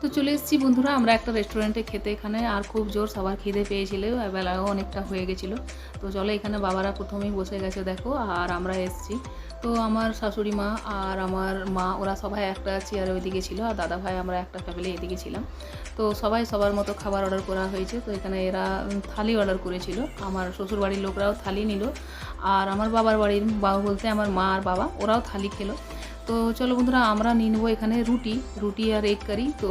তো চলে এসেছি বন্ধুরা, আমরা একটা রেস্টুরেন্টে খেতে। এখানে আর খুব জোর সবার খিদে পেয়েছিল বেলাও অনেকটা হয়ে গেছিল। তো চলো এখানে বাবারা প্রথমেই বসে গেছে, দেখো, আর আমরা এসেছি। তো আমার শাশুড়ি মা আর আমার মা, ওরা সবাই একটা চেয়ারে ওইদিকে ছিল, আর দাদা ভাই আমরা একটা ফ্যামিলি এদিকে ছিলাম। তো সবাই সবার মতো খাবার অর্ডার করা হয়েছে। তো এখানে এরা থালি অর্ডার করেছিল। আমার শ্বশুর বাড়ির লোকরাও থালি নিল। আর আমার বাবার বাড়ির বাবা বলতে আমার মা আর বাবা, ওরাও থালি খেলো। তো চলো বন্ধুরা, আমরা নিয়ে নেব এখানে রুটি রুটি আর এগ কারি তো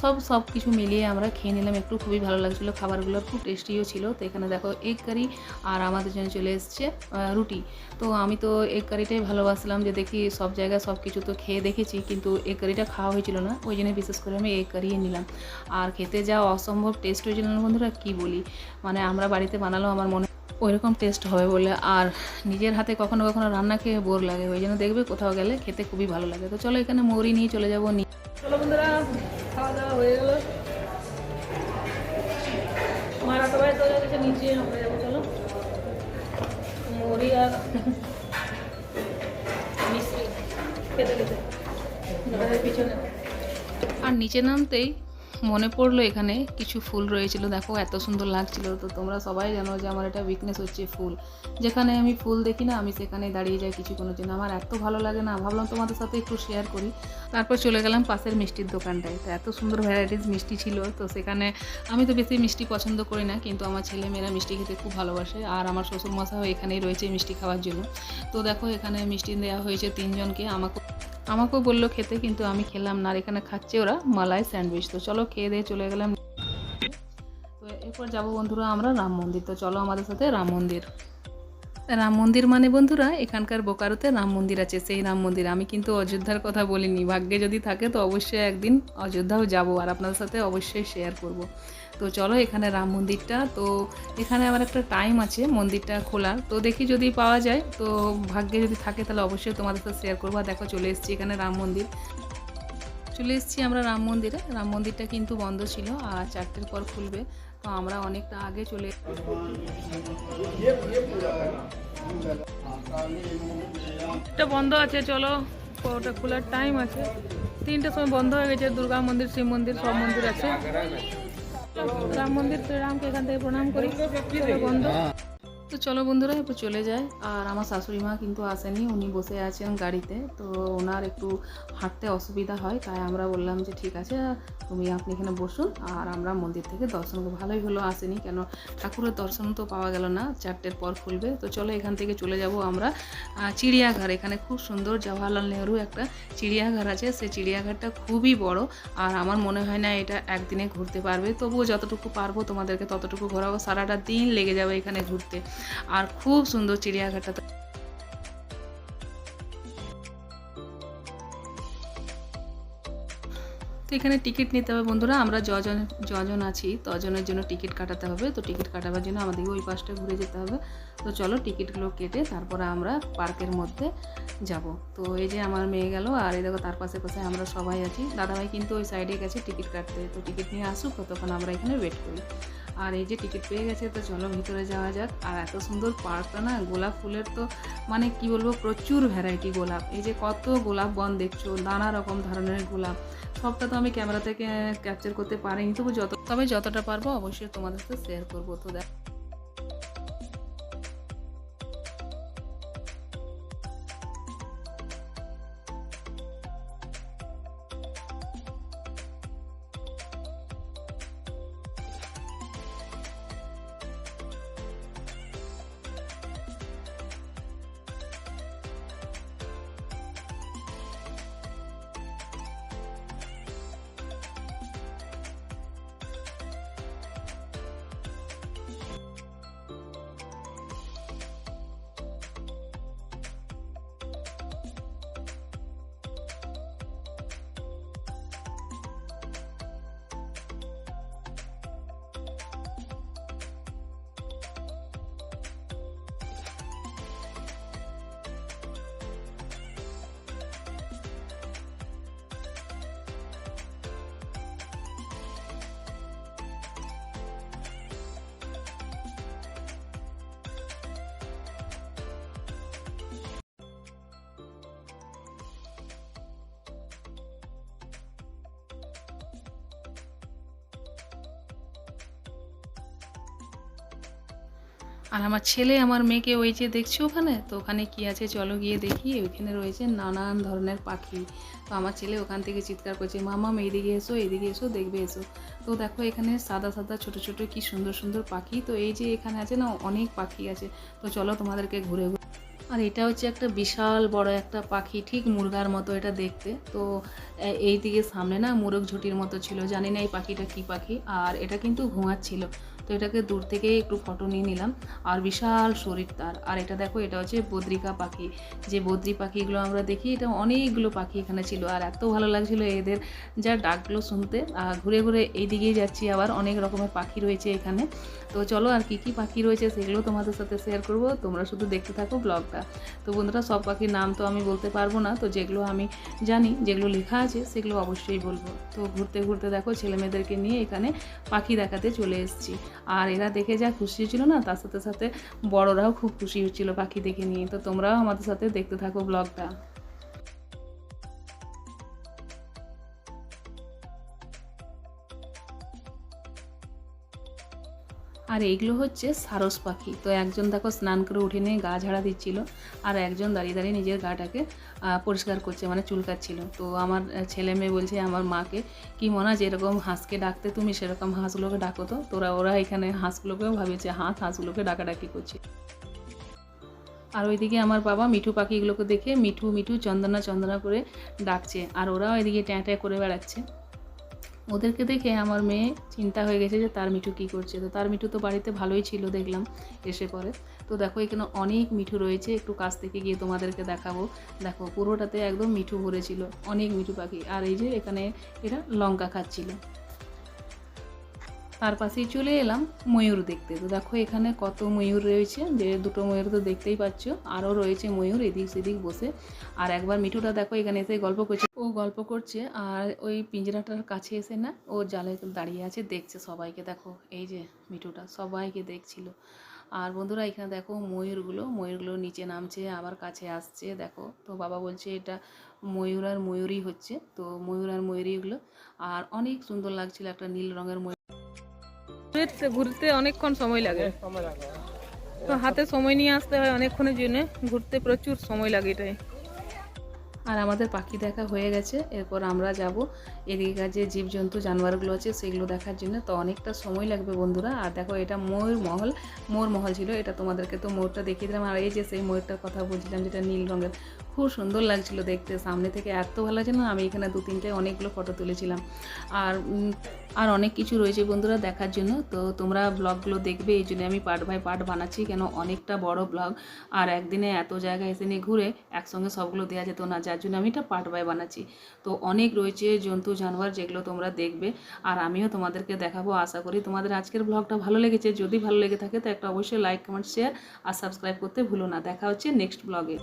সব সব কিছু মিলিয়ে আমরা খেয়ে নিলাম। একটু খুবই ভালো লাগছিল, খাবারগুলো খুব টেস্টিও ছিল। তো এখানে দেখো এগ কারি আর আমাদের জন্য চলে এসছে রুটি। তো আমি তো এগ কারিটাই ভালোবাসলাম যে দেখি সব জায়গায় সব কিছু তো খেয়ে দেখেছি, কিন্তু এগ কারিটা খাওয়া হয়েছিল না। ওই জন্য বিশেষ করে আমি এগ কারিয়ে নিলাম। আর খেতে যা অসম্ভব টেস্ট হয়েছিল না বন্ধুরা, কী বলি? মানে আমরা বাড়িতে বানালো আমার মনে ওইরকম টেস্ট হবে বলে আর নিজের হাতে কখনো কখনো রান্না খেয়ে বোর লাগে ওই জন্য দেখবে কোথাও গেলে খেতে খুবই ভালো লাগে। তো চলো এখানে মৌরি নিয়ে চলে যাব নি চলো বন্ধুরা খাওয়া দাওয়া হয়ে গেল। মারা সবাই তো গেছে নিচে আমরা যাব চলো। মৌরি আর মিষ্টি খেতে খেতে পিছনে। আর নিচে নামতেই মনে পড়ল এখানে কিছু ফুল রয়েছিল। দেখো, এত সুন্দর লাগছিল। তো তোমরা সবাই জানো যে আমার এটা উইকনেস হচ্ছে ফুল। যেখানে আমি ফুল দেখি না, আমি সেখানে দাঁড়িয়ে যাই কিছুক্ষণের জন্য। আমার এত ভালো লাগে না। ভাবলাম তোমাদের সাথে একটু শেয়ার করি। তারপর চলে গেলাম পাশের মিষ্টির দোকানটায়। তো এত সুন্দর ভ্যারাইটিস মিষ্টি ছিল। তো সেখানে আমি তো বেশি মিষ্টি পছন্দ করি না, কিন্তু আমার ছেলে মেয়েরা মিষ্টি খেতে খুব ভালোবাসে। আর আমার শ্বশুর মশাও এখানেই রয়েছে মিষ্টি খাওয়ার জন্য। তো দেখো, এখানে মিষ্টি দেওয়া হয়েছে তিনজনকে। আমাকে আমাকেও বলল খেতে, কিন্তু আমি খেলাম না। আর এখানে খাচ্ছে ওরা মালাই স্যান্ডউইচ। তো চলো খেয়ে দিয়ে চলে গেলাম। তো এরপর যাব বন্ধুরা আমরা রাম মন্দির। তো চলো আমাদের সাথে রাম মন্দির। রাম মন্দির মানে বন্ধুরা, এখানকার বোকারোতে রাম মন্দির আছে, সেই রাম মন্দির। আমি কিন্তু অযোধ্যার কথা বলিনি। ভাগ্যে যদি থাকে তো অবশ্যই একদিন অযোধ্যাও যাব, আর আপনাদের সাথে অবশ্যই শেয়ার করব। তো চলো এখানে রাম মন্দিরটা। তো এখানে আবার একটা টাইম আছে, মন্দিরটা খোলার। তো দেখি যদি পাওয়া যায়, তো ভাগ্যে যদি থাকে তাহলে অবশ্যই তোমাদের সাথে শেয়ার করব। দেখো চলে এসেছি এখানে রাম মন্দির। চলে এসেছি আমরা রাম মন্দিরে। রাম মন্দিরটা কিন্তু বন্ধ ছিল, আর চারটের পর খুলবে। তো আমরা অনেকটা আগে চলে এটা বন্ধ আছে, চলো। ওটা খোলার টাইম আছে। তিনটের সময় বন্ধ হয়ে গেছে, দুর্গা মন্দির, শিব মন্দির, সব মন্দির আছে। রাম মন্দির রামকে এখান থেকে প্রণাম করি। বন্ধু বন্ধ। তো চলো বন্ধুরা একটু চলে যায় আর আমার শাশুড়ি মা কিন্তু আসেনি, উনি বসে আছেন গাড়িতে। তো ওনার একটু হাঁটতে অসুবিধা হয়, তাই আমরা বললাম যে, ঠিক আছে, তুমি আপনি এখানে বসুন। আর আমরা মন্দির থেকে দর্শন ভালোই হলো আসেনি, কেন ঠাকুরের দর্শন তো পাওয়া গেল না, চারটের পর খুলবে। তো চলো এখান থেকে চলে যাব আমরা চিড়িয়াঘর। এখানে খুব সুন্দর জওয়াহরলাল নেহরু একটা চিড়িয়াঘর আছে। সেই চিড়িয়াঘরটা খুবই বড়, আর আমার মনে হয় না এটা একদিনে ঘুরতে পারবে। তবুও যতটুকু পারব তোমাদেরকে ততটুকু ঘোরাবো। সারাটা দিন লেগে যাবে এখানে ঘুরতে। আর খুব সুন্দর চিড়িয়াঘাটা তো এখানে টিকিট নিতে হবে বন্ধুরা, আমরা যজন যজন আছি, তজনের জন্য টিকিট কাটাতে হবে। তো টিকিট কাটাবার জন্য আমাদেরকে ওই পাশটা ঘুরে যেতে হবে। তো চলো টিকিটগুলো কেটে তারপরে আমরা পার্কের মধ্যে যাব। তো এই যে আমার মেয়ে গেল, আর এই দেখো তার পাশে পাশে আমরা সবাই আছি। দাদাভাই কিন্তু ওই সাইডে গেছে টিকিট কাটতে। তো টিকিট নিয়ে আসুক, ততক্ষণ আমরা এখানে ওয়েট করি। আর এই যে টিকিট পেয়ে গেছে, তো চলো ভিতরে যাওয়া যাক। আর এত সুন্দর পার্কটা না, গোলাপ ফুলের তো মানে কি বলব, প্রচুর ভ্যারাইটি গোলাপ। এই যে কত গোলাপ বন দেখছ, নানা রকম ধরনের গোলাপ। সবটা তো আমি ক্যামেরা থেকে ক্যাপচার করতে পারিনি। তবু যত তবে যতটা পারব অবশ্যই তোমাদের সাথে শেয়ার করব। তো দেখ আর আমার ছেলে, আমার মেয়েকে ওই যে দেখছ ওখানে, তো ওখানে কি আছে চলো গিয়ে দেখি। ওইখানে রয়েছে নানান ধরনের পাখি। তো আমার ছেলে ওখান থেকে চিৎকার করছে মামাম এইদিকে এসো এইদিকে এসো, দেখবে এসো। তো দেখো এখানে সাদা সাদা, ছোট ছোট কি সুন্দর সুন্দর পাখি। তো এই যে এখানে আছে না, অনেক পাখি আছে। তো চলো তোমাদেরকে ঘুরে ঘুরে আর এটা হচ্ছে একটা বিশাল বড় একটা পাখি, ঠিক মুরগার মতো এটা দেখতে। তো এই দিকে সামনে না, মুরগ ঝুটির মতো ছিল। জানি না এই পাখিটা কি পাখি। আর এটা কিন্তু ঘুমাচ্ছিল তো এটাকে দূর থেকে একটু ফটো নিয়ে নিলাম। আর বিশাল শরীর তার। আর এটা দেখো, এটা হচ্ছে বদ্রিকা পাখি। যে বদ্রি পাখিগুলো আমরা দেখি, এটা অনেকগুলো পাখি এখানে ছিল। আর এত ভালো লাগছিল এদের যা ডাকগুলো শুনতে। আর ঘুরে ঘুরে এই দিকেই যাচ্ছি আবার। অনেক রকমের পাখি রয়েছে এখানে। তো চলো আর কি কি পাখি রয়েছে সেগুলো তোমাদের সাথে শেয়ার করব। তোমরা শুধু দেখতে থাকো ব্লগটা তো বন্ধুরা, সব পাখির নাম তো আমি বলতে পারব না। তো যেগুলো আমি জানি, যেগুলো লেখা আছে, সেগুলো অবশ্যই বলব। তো ঘুরতে ঘুরতে দেখো ছেলে মেয়েদেরকে নিয়ে এখানে পাখি দেখাতে চলে এসেছি। আর এরা দেখে যা খুশি ছিল না, তার সাথে সাথে বড়রাও খুব খুশি হচ্ছিল পাখি দেখে নিয়ে। তো তোমরাও আমাদের সাথে দেখতে থাকো ব্লগটা আর এইগুলো হচ্ছে সারস পাখি। তো একজন দেখো স্নান করে উঠে নিয়ে গা ঝাড়া দিচ্ছিল আর একজন দাঁড়িয়ে দাঁড়িয়ে নিজের গাটাকে পরিষ্কার করছে মানে চুলকাচ্ছিল। তো আমার ছেলে মেয়ে বলছে, আমার মাকে কি মনে হয় যেরকম হাঁসকে ডাকতে তুমি, সেরকম হাঁসগুলোকে ডাকো তো? তোরা, ওরা এখানে হাঁসগুলোকেও ভাবেছে হাঁস হাঁসগুলোকে ডাকাডাকি করছে। আর ওইদিকে আমার বাবা মিঠু পাখিগুলোকে দেখে মিঠু মিঠু চন্দনা চন্দনা করে ডাকছে। আর ওরাও এদিকে ট্যাঁ ট্যাঁ করে বেড়াচ্ছে। ওদেরকে দেখে আমার মেয়ে চিন্তা হয়ে গেছে যে তার মিঠু কি করছে। তো তার মিঠু তো বাড়িতে ভালোই ছিল দেখলাম এসে পরে। তো দেখো এখানে অনেক মিঠু রয়েছে, একটু কাছ থেকে গিয়ে তোমাদেরকে দেখাবো। দেখো পুরোটাতে একদম মিঠু ভরেছিল অনেক মিঠু পাখি। আর এই যে এখানে এরা লঙ্কা খাচ্ছিল। তার পাশেই চলে এলাম ময়ূর দেখতে। তো দেখো এখানে কত ময়ূর রয়েছে, যে দুটো ময়ূর তো দেখতেই পাচ্ছ। আরও রয়েছে ময়ূর এদিক সেদিক বসে। আর একবার মিঠুটা দেখো এখানে এসে গল্প করছে। ও গল্প করছে আর ওই পিঞ্জরাটার কাছে এসে না ও জালে দাঁড়িয়ে আছে, দেখছে সবাইকে। দেখো এই যে মিঠুটা, সবাইকে দেখছিল। আর বন্ধুরা এখানে দেখো ময়ূরগুলো ময়ূরগুলো নিচে নামছে, আবার কাছে আসছে। দেখো, তো বাবা বলছে এটা ময়ূর আর ময়ূরই হচ্ছে। তো ময়ূর আর ময়ূরীগুলো আর অনেক সুন্দর লাগছিল একটা নীল রঙের ময়ূর। ঘুরতে ঘুরতে অনেকক্ষণ সময় লাগে। তো হাতে সময় নিয়ে আসতে হয় অনেকক্ষণের জন্য। ঘুরতে প্রচুর সময় লাগে এটাই। আর আমাদের পাখি দেখা হয়ে গেছে। এরপর আমরা যাব। এদিকেকার যে জীবজন্তু, জানোয়ারগুলো আছে, সেগুলো দেখার জন্য তো অনেকটা সময় লাগবে বন্ধুরা। আর দেখো, এটা ময়ূর মহল। ময়ূর মহল ছিল। এটা তোমাদেরকে তো ময়ূরটা দেখিয়ে দিলাম। আর এই যে সেই ময়ূরটার কথা বলছিলাম, যেটা নীল রঙের, খুব সুন্দর লাগছিল দেখতে। সামনে থেকে এত ভালো লাগছে না আমি এখানে দু তিনটে অনেকগুলো ফটো তুলেছিলাম। আর আর অনেক কিছু রয়েছে বন্ধুরা দেখার জন্য। তো তোমরা ব্লগগুলো দেখবে। এই জন্য আমি পার্ট বাই পার্ট বানাচ্ছি কেন অনেকটা বড় ব্লগ। আর একদিনে এত জায়গায় এসে নিয়ে ঘুরে একসঙ্গে সবগুলো দেওয়া যেত না। যার জন্য আমি এটা পার্ট বাই বানাচ্ছি। তো অনেক রয়েছে জন্তু, জানোয়ার যেগুলো তোমরা দেখবে। আর আমিও তোমাদেরকে দেখাবো, আশা করি তোমাদের আজকের ব্লগটা ভালো লেগেছে। যদি ভালো লেগে থাকে তো একটা অবশ্যই লাইক কমেন্ট শেয়ার আর সাবস্ক্রাইব করতে ভুলো না। দেখা হচ্ছে নেক্সট ব্লগে